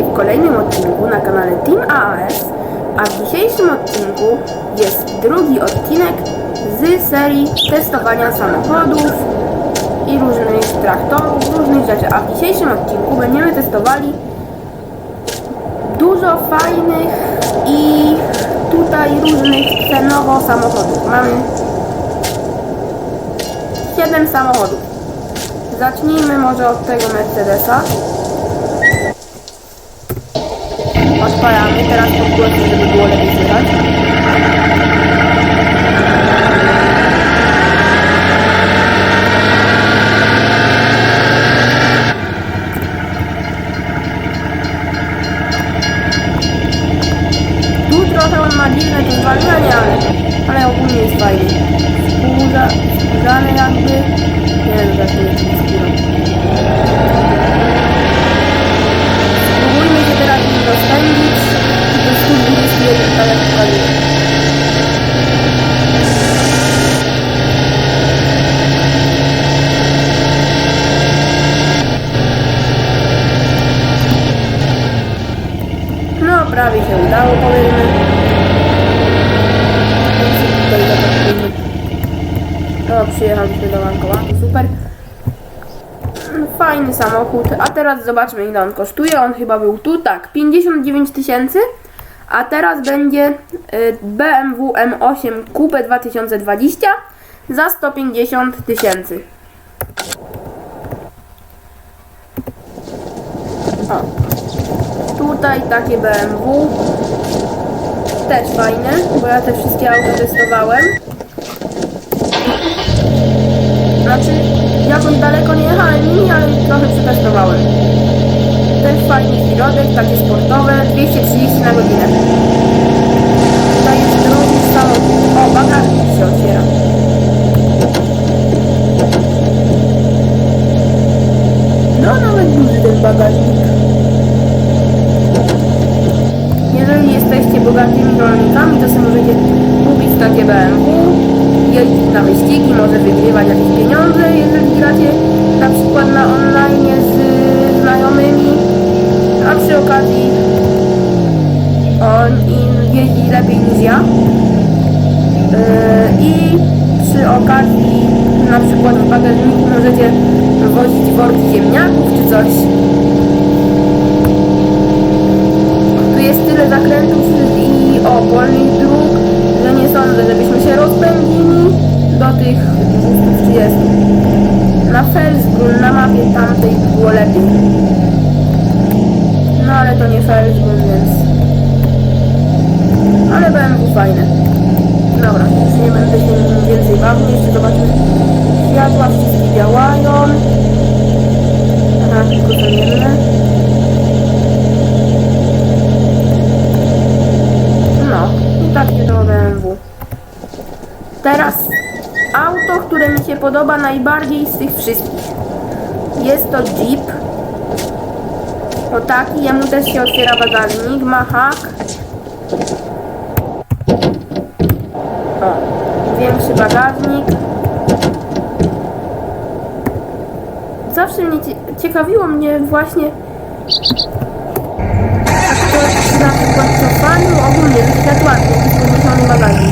W kolejnym odcinku na kanale Team AAS, a w dzisiejszym odcinku jest drugi odcinek z serii testowania samochodów i różnych traktorów, różnych rzeczy. A w dzisiejszym odcinku będziemy testowali dużo fajnych i tutaj różnych cenowo samochodów. Mamy 7 samochodów. Zacznijmy może od tego Mercedesa. Odpalamy, teraz podgłośnię, żeby było lepiej słychać. Tu trochę on ma dziwne to zwalnianie, ale, ale ogólnie jest. Skórza, skórzany jakby. Nie wiem, jak to jest skóra. Spróbujmy się teraz nim rozpędzić. Do 121, tak jak pokazuję. No, prawie się udało, powiedzmy. Tutaj zobaczymy. O, przyjechaliśmy do bankomatu, super. Fajny samochód, a teraz zobaczmy ile on kosztuje. On chyba był tu, tak, 59 tysięcy, a teraz będzie y, BMW M8 Coupe 2020 za 150 tysięcy. Tutaj takie BMW, też fajne, bo ja te wszystkie auta testowałem. Znaczy, jakoś daleko nie jechałem nimi, ale trochę przetestowałem. Też fajny środek, takie sportowe, 230 na godzinę. Tutaj jest drugi samochód. O, bagażnik się otwiera. No, nawet duży ten bagażnik. Jeżeli jesteście bogatymi rolnikami, to sobie możecie kupić takie BMW, jeździć na wyścigi, może wygrywać jakieś pieniądze, jeżeli gracie na przykład na online z znajomymi, a przy okazji on im jeździ lepiej niż ja. Yy, I przy okazji na przykład w bagażniku możecie wozić worki ziemniaków czy coś. Tu jest tyle zakrętów i opolnych dróg, że nie sądzę, żebyśmy się rozpędzili do tych 230. Na Felsbrunn, na mapie tamtej było lepiej. No ale to nie Felsbrunn, więc... Ale BMW fajne. Dobra, już nie będę się więcej bawił, jeszcze zobaczmy. Światła wszystkie działają. Aha, tylko są jedne. No, i takie to BMW. Teraz auto, które mi się podoba najbardziej z tych wszystkich. Jest to Jeep. O taki, jemu też się otwiera bagażnik, ma hak. O, większy bagażnik. Zawsze mnie cie- ciekawiło mnie właśnie na przykład cofaniu ogólnie w światłach jest podniesiony bagażnik.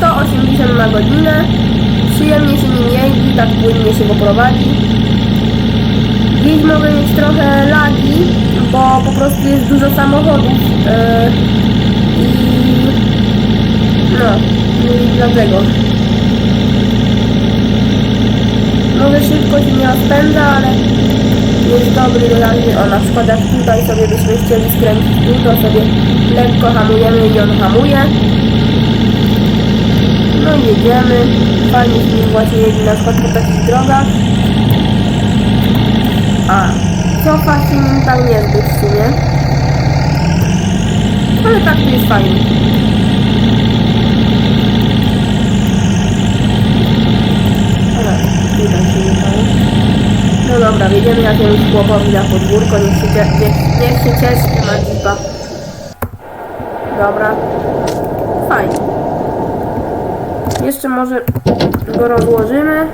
No. 180 na godzinę. Przyjemnie się nim jeździ, tak płynnie się go prowadzi. Dziś mogę mieć trochę lagi, bo po prostu jest dużo samochodów. Yy, I no, i dlatego. Może szybko się nie rozpędza, ale jest dobry dodatny. O, na przykład jak tutaj sobie byśmy chcieli skręcić tu, to sobie lekko hamujemy i on hamuje. No jedziemy. Fajnie się nim właśnie jedzie na przykład po takich drogach. A, cofa się tam niezbyt w sumie. Ale tak to jest fajnie. Ale widać się jechało. No dobra, wjedziemy jakiemuś chłopowi na podwórko, niech się, niech, niech się cieszy, ma jeepa. Dobra. Fajnie. Jeszcze może go rozłożymy.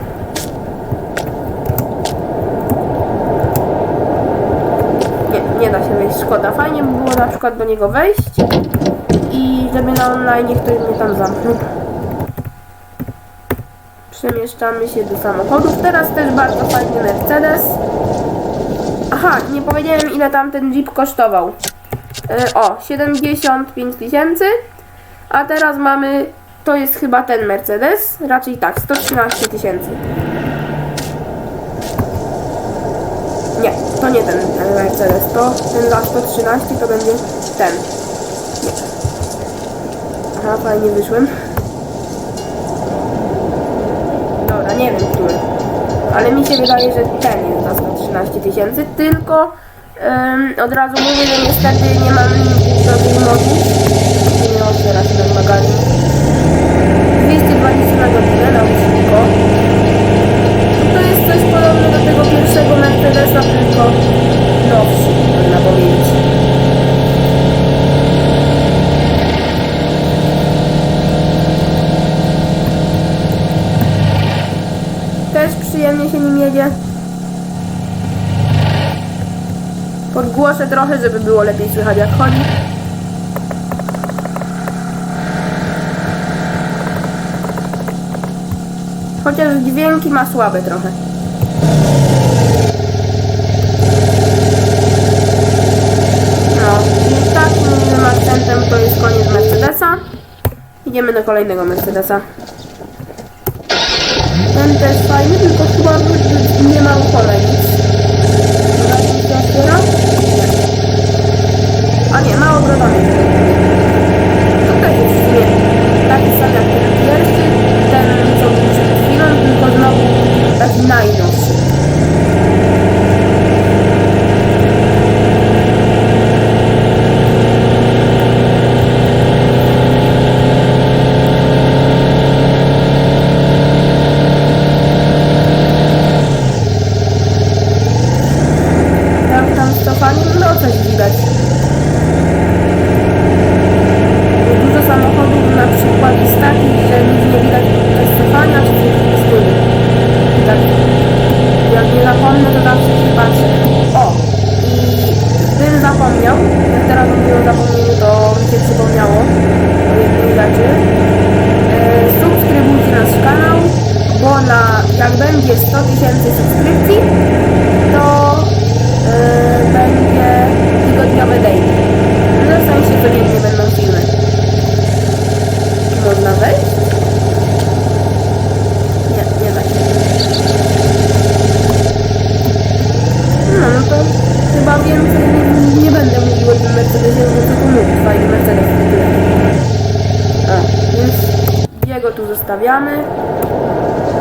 Nie, nie da się wejść, szkoda. Fajnie by było na przykład do niego wejść i żeby na online ktoś mnie tam zamknął. Przemieszczamy się do samochodów. Teraz też bardzo fajny Mercedes. Aha, nie powiedziałem ile tam ten Jeep kosztował. E, o, 75 tysięcy. A teraz mamy, to jest chyba ten Mercedes. Raczej tak, 113 tysięcy. Nie, to nie ten Mercedes. To ten za 113 to będzie ten. Nie. Aha, fajnie wyszłem. Dobra, nie wiem który. Ale mi się wydaje, że ten jest za 113 tysięcy, tylko em, od razu mówię, że niestety nie mam do tej. Nie otwiera się ten magazyn. 220 na godzinę na. To jest coś podobne do tego pierwszego Mercedesa, tylko nowszy, można powiedzieć. Też przyjemnie się nim jedzie. Podgłoszę trochę, żeby było lepiej słychać jak chodzi. Chociaż dźwięki ma słabe trochę. No, i takim akcentem to jest koniec Mercedesa. Idziemy do kolejnego Mercedesa. Ten też fajny, tylko chyba nie ma uchole nic. Zobaczmy, co otwiera. A nie, ma ogrodowy. To też jest w sumie taki sam jak ten pierwszy, ten co był przed chwilą, tylko znowu taki najnowszy. Jak tam z cofaniem? No coś widać. Dużo samochodów na przykład jest takich, że nic nie widać bez cofania czy coś z tyłu. I tak jak nie zapomnę, to zawsze się patrzę. O! I gdybym zapomniał, jak teraz mówię o zapomnieniu, to mi się przypomniało o jednej rzeczy. E, subskrybujcie nasz kanał, bo na, jak będzie 100 tysięcy subskrypcji, to e, będzie tygodniowe daily. No w sensie codziennie będą filmy. Czy można wejść? Nie, nie da się. No, no to chyba więcej nie, nie będę mówił o tym Mercedesie, bo co tu mówić, fajny Mercedes i tyle. A, więc jego tu zostawiamy.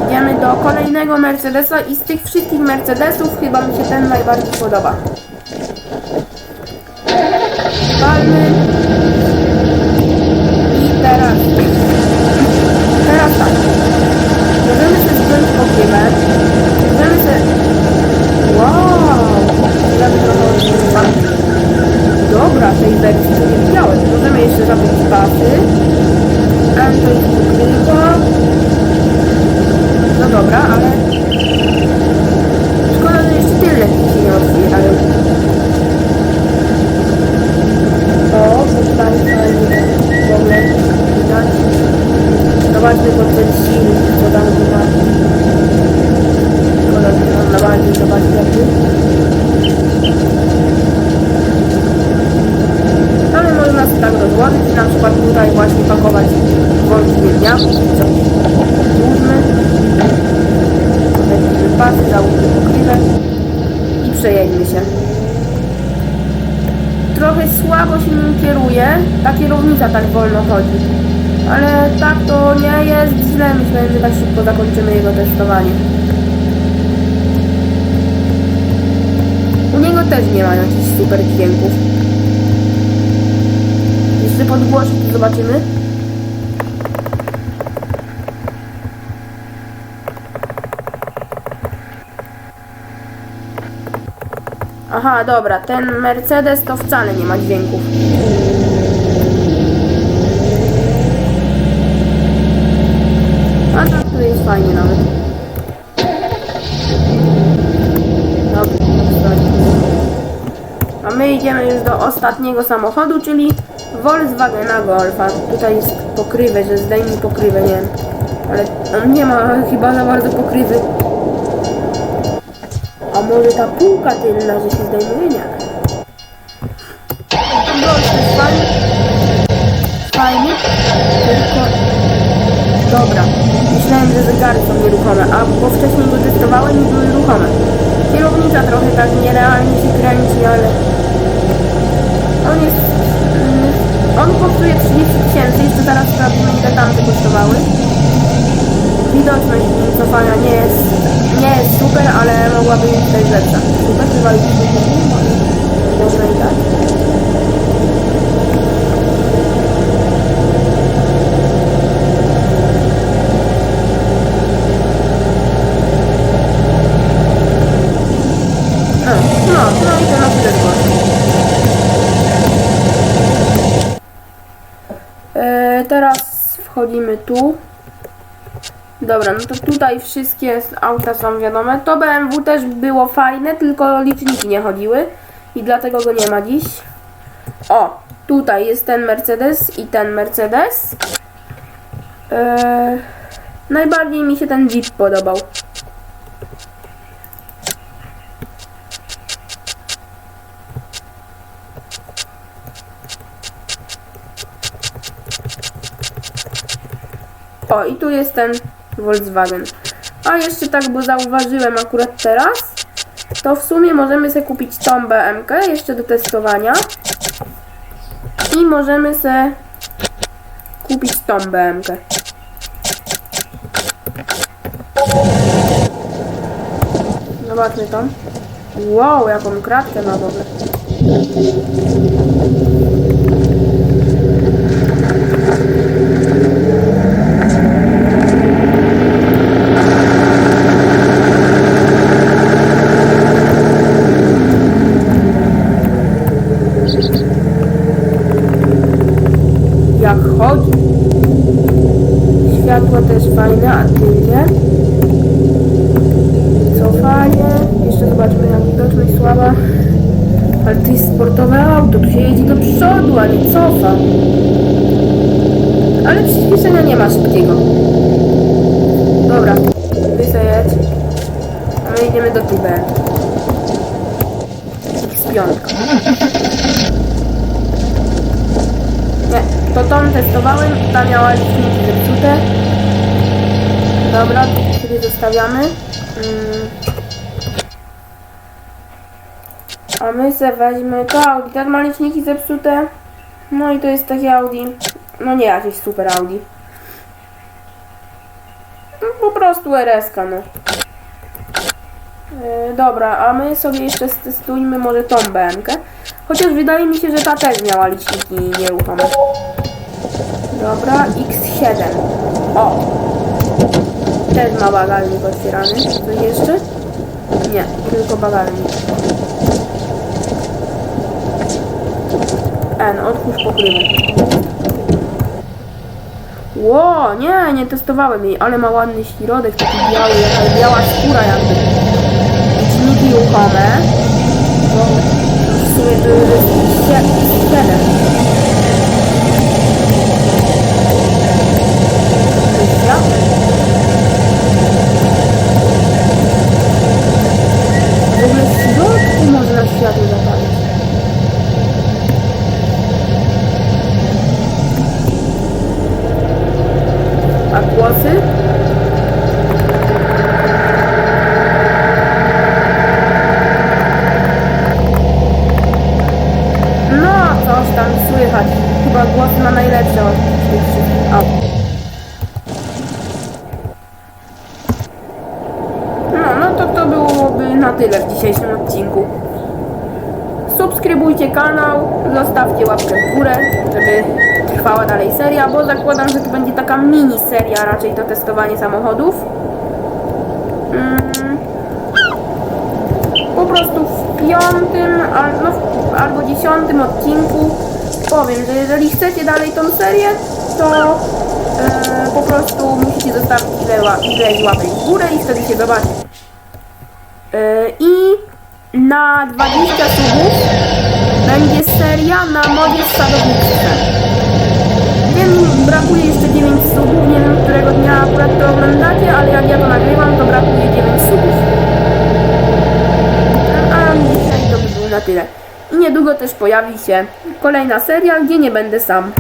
Idziemy do kolejnego Mercedesa i z tych wszystkich Mercedesów chyba mi się ten najbardziej podoba. Palmy. I teraz. Teraz tak. Możemy sobie zdjąć pokrywę. Możemy sobie... Wow! Ja bym trochę odczuwa. Dobra, tej wersji to nie widziałem. Możemy jeszcze zabrać pasy. A to jest pokrywa. No dobra, ale... Szkoda, że jeszcze tyle się nie otwiera, ale... O, proszę Państwa, nie w ogóle widać. Zobaczmy pod ten silnik, co tam chyba. Szkoda, że mam na bardziej zobaczyć jak Ale można sobie tak rozłożyć, na przykład tutaj właśnie pakować worki ziemniaków, czy coś. Złóżmy. Tutaj mamy pasy, załóżmy pokrywę i przejedźmy się. Trochę słabo się nim kieruje, kierownica tak wolno chodzi. Ale tak to nie jest źle, myślę, że tak szybko zakończymy jego testowanie. U niego też nie ma jakichś super dźwięków. Jeszcze podgłoszę, to zobaczymy. Aha, dobra, ten Mercedes to wcale nie ma dźwięków. Fajnie nawet. A my idziemy już do ostatniego samochodu, czyli Volkswagena Golfa. Tutaj jest pokrywę, że zdejmij pokrywę, nie wiem. Ale on nie ma chyba za bardzo pokrywy. A może ta półka tylna, że się zdejmuje? Nie. Fajny, tylko... Dobra. Myślałem, że zegary są nieruchome, a bo wcześniej go testowałem i były ruchome. Kierownica trochę tak nierealnie się kręci, ale... On jest... mm, On kosztuje 30 tysięcy, jeszcze zaraz sprawdzimy ile tamte kosztowały. Widoczność cofania nie jest, nie jest super, ale mogłaby być też lepsza. Super, chyba już nie można i tak. A, no, no i to na tyle zgłoszę. E, teraz wchodzimy tu. Dobra, no to tutaj wszystkie auta są wiadome. To BMW też było fajne, tylko liczniki nie chodziły i dlatego go nie ma dziś. O, tutaj jest ten Mercedes i ten Mercedes. E, najbardziej mi się ten Jeep podobał. O, i tu jest ten Volkswagen. A jeszcze tak, bo zauważyłem akurat teraz, to w sumie możemy sobie kupić tą BMK jeszcze do testowania. I możemy sobie kupić tą BMK. Zobaczmy tą. Wow, jaką kratkę ma w ogóle. jak chodzi. Światło też fajne, a tylnie. Cofanie. Jeszcze zobaczmy jak widoczność słaba. Ale to jest sportowe auto, tu się jedzie do przodu, a nie cofa. Ale przyspieszenia nie ma szybkiego. Dobra, wy sobie jedź. A my idziemy do Tibet. X5. Nie, to tą testowałem, ta miała zepsute. Dobra, sobie zostawiamy. Mm. A my se weźmy to Audi, tak ma liczniki zepsute. No i to jest takie Audi, no nie jakieś super Audi. No, po prostu RS-ka, no. Yy, dobra, a my sobie jeszcze stestujmy może tą BMK. Chociaż wydaje mi się, że ta też miała liczniki nieruchome. Dobra, X7. O! Też ma bagażnik otwierany. Coś jeszcze? Nie, tylko bagażnik. E, N, no, odkurz pokrywę. Ło, nie, nie testowałem jej, ale ma ładny środek, taki biały, jaka biała skóra jakby. Dźwigi ruchome. No, w sumie to jest 7. tyle w dzisiejszym odcinku. Subskrybujcie kanał, zostawcie łapkę w górę, żeby trwała dalej seria, bo zakładam, że to będzie taka mini seria raczej to testowanie samochodów. Mm, po prostu w piątym no, albo dziesiątym odcinku powiem, że jeżeli chcecie dalej tą serię, to e, po prostu musicie zostawić ile, ileś łapek w górę i wtedy się zobaczy. E, I na 20 subów będzie seria na modzie w sadownictwie. Wiem, brakuje jeszcze 9 subów, nie wiem którego dnia akurat to oglądacie, ale jak ja to nagrywam, to brakuje 9 subów. A dzisiaj to by było na tyle. I niedługo też pojawi się kolejna seria, gdzie nie będę sam.